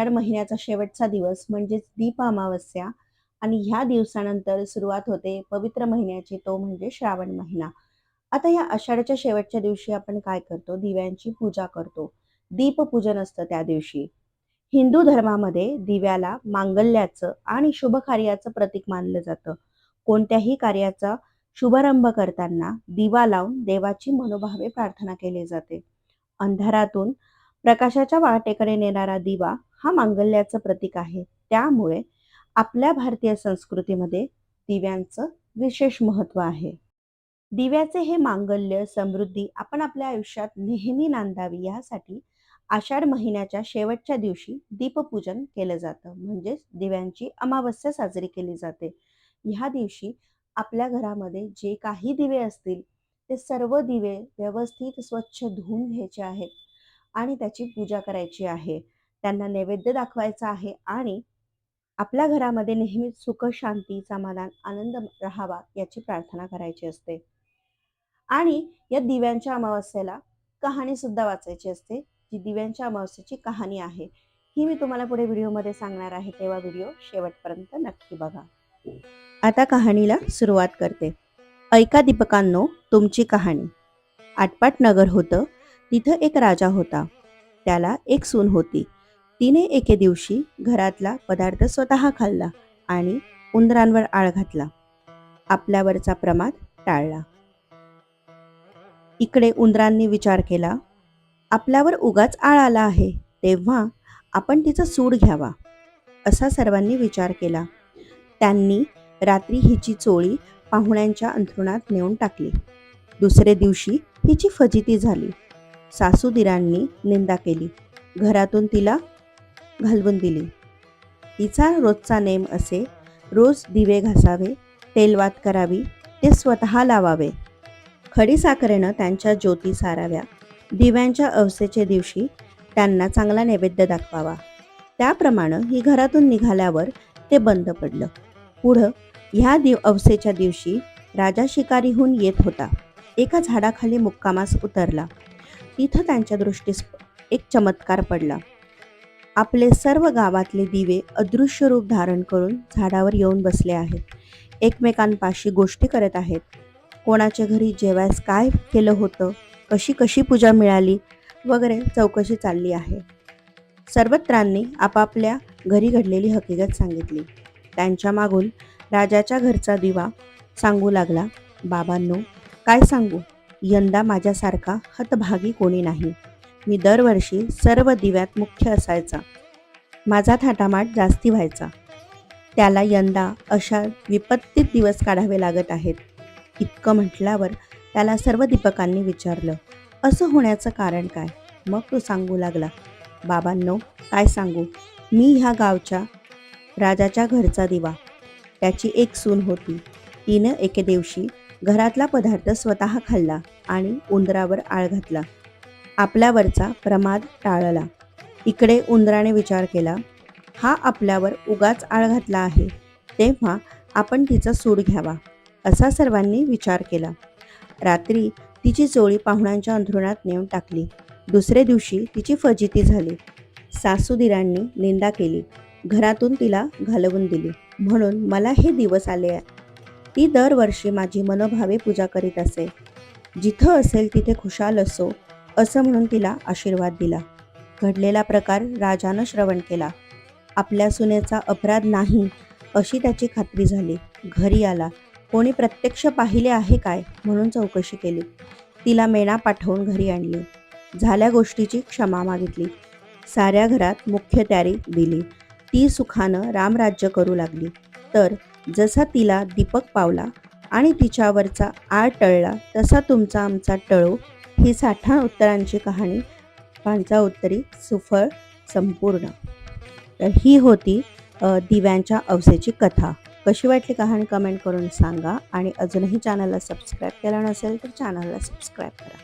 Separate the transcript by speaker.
Speaker 1: आषाढ महिन्याचा शेवटचा दिवस म्हणजेच दीप अमावस्या. आणि ह्या दिवसानंतर सुरुवात होते पवित्र महिन्याची तो म्हणजे श्रावण महिना. आता या आषाढाच्या शेवटच्या दिवशी आपण काय करतो? दिव्यांची पूजा करतो. दीपपूजन असतं त्या दिवशी. हिंदू धर्मामध्ये दिव्याला मांगल्याचं आणि शुभ कार्याचं प्रतीक मानलं जातं. कोणत्याही कार्याचा शुभारंभ करताना दिवा लावून देवाची मनोभावे प्रार्थना केली जाते. अंधारातून प्रकाशाच्या वाटेकडे नेणारा दिवा हा मांगल्याचं प्रतीक आहे. त्यामुळे आपल्या भारतीय संस्कृतीमध्ये दिव्यांचं विशेष महत्त्व आहे. दिव्याचे हे मांगल्य समृद्धी आपण आपल्या आयुष्यात नेहमी नांदावी यासाठी आषाढ महिन्याच्या शेवटच्या दिवशी दीपपूजन केलं जातं. म्हणजेच दिव्यांची अमावस्या साजरी केली जाते. ह्या दिवशी आपल्या घरामध्ये जे काही दिवे असतील ते सर्व दिवे व्यवस्थित स्वच्छ धुवून घ्यायचे आहेत आणि त्याची पूजा करायची आहे. त्यांना नैवेद्य दाखवायचा आहे आणि आपल्या घरामध्ये नेहमी सुख शांती समाधान आनंद राहावा याची प्रार्थना करायची असते. आणि या दिव्यांच्या अमावस्येला कहाणी सुद्धा वाचायची असते जी दिव्यांच्या अमावस्येची कहाणी आहे. ही मी तुम्हाला पुढे व्हिडिओमध्ये सांगणार आहे तेव्हा व्हिडिओ शेवटपर्यंत नक्की बघा. आता कहाणीला सुरुवात करते. ऐका दीपकांनो तुमची कहाणी. आटपाट नगर होतं तिथं एक राजा होता. त्याला एक सून होती. तिने एके दिवशी घरातला पदार्थ स्वतः खाल्ला आणि उंदरांवर आळ घातला. आपल्यावरचा प्रमाद टाळला. इकडे उंदरांनी विचार केला आपल्यावर उगाच आळ आला आहे तेव्हा आपण तिचा सूड घ्यावा. असा सर्वांनी विचार केला. त्यांनी रात्री हिची चोळी पाहुण्यांच्या अंथरुणात नेऊन टाकली. दुसरे दिवशी हिची फजिती झाली. सासूदिरांनी निंदा केली. घरातून तिला घालवून दिली. तिचा रोजचा नेम असे रोज दिवे घासावे तेलवात करावी ते स्वतः लावावे. खडीसाखरेनं त्यांच्या ज्योती साराव्या. दिव्यांच्या अवसेच्या दिवशी त्यांना चांगला नैवेद्य दाखवावा. त्याप्रमाणे ही घरातून निघाल्यावर ते बंद पडलं. पुढं ह्या दिव अवसेच्या दिवशी राजा शिकारीहून येत होता. एका झाडाखाली मुक्कामास उतरला. तिथं त्यांच्या दृष्टीस एक चमत्कार पडला. आपले सर्व गावातले दिवे अदृश्य रूप धारण करून झाडावर येऊन बसले आहेत. एकमेकांपाशी गोष्टी करत आहेत. कोणाच्या घरी जेवायस काय केलं होतं? कशी कशी पूजा मिळाली? वगैरे चौकशी चालली आहे. सर्वत्रांनी आपापल्या घरी घडलेली हकीकत सांगितली. त्यांच्या मागून राजाच्या घरचा दिवा सांगू लागला बाबांनो काय सांगू? यंदा माझ्यासारखा हतभागी कोणी नाही. मी दरवर्षी सर्व दिव्यात मुख्य असायचा. माझा थाटामाट जास्ती व्हायचा. त्याला यंदा अशा विपत्तीत दिवस काढावे लागत आहेत इतकं म्हटल्यावर त्याला सर्व दीपकांनी विचारलं असं होण्याचं कारण काय? मग तो सांगू लागला बाबांनो काय सांगू? मी ह्या गावच्या राजाच्या घरचा दिवा. त्याची एक सून होती. तिनं एके दिवशी घरातला पदार्थ स्वतः खाल्ला आणि उंदरावर आळ घातला. आपल्यावरचा प्रमाद टाळला. इकडे उंदराने विचार केला हा आपल्यावर उगाच आळ घातला आहे. तेव्हा आपण तिचा सूड घ्यावा. असा सर्वांनी विचार केला. रात्री तिची चोळी पाहुण्यांच्या अंथरुणात नेऊन टाकली. दुसरे दिवशी तिची फजिती झाली. सासूदिरांनी निंदा केली. घरातून तिला घालवून दिली. म्हणून मला हे दिवस आले ती दरवर्षी माझी मनोभावे पूजा करीत असे. जिथं असेल तिथे खुशाल असो असं म्हणून तिला आशीर्वाद दिला. घडलेला प्रकार राजानं श्रवण केला. आपल्या सुनेचा अपराध नाही अशी त्याची खात्री झाली. घरी आला. कोणी प्रत्यक्ष पाहिले आहे काय? म्हणून चौकशी केली. तिला मेणा पाठवून घरी आणली. झाल्या गोष्टीची क्षमा मागितली. साऱ्या घरात मुख्य तयारी दिली. ती सुखानं रामराज्य करू लागली. तर जसा तिला दीपक पावला आणि तिच्यावरचा आळ टळला तसा तुमचा आमचा टळो ही साठा उत्तरांची कहाणी. पांचा उत्तरी सुफळ संपूर्ण. तर ही होती दिव्यांच्या अवसेची कथा. कशी वाटली कहाणी कमेंट करून सांगा आणि अजूनही चॅनलला सबस्क्राईब केला नसेल तर चॅनलला सबस्क्राईब करा.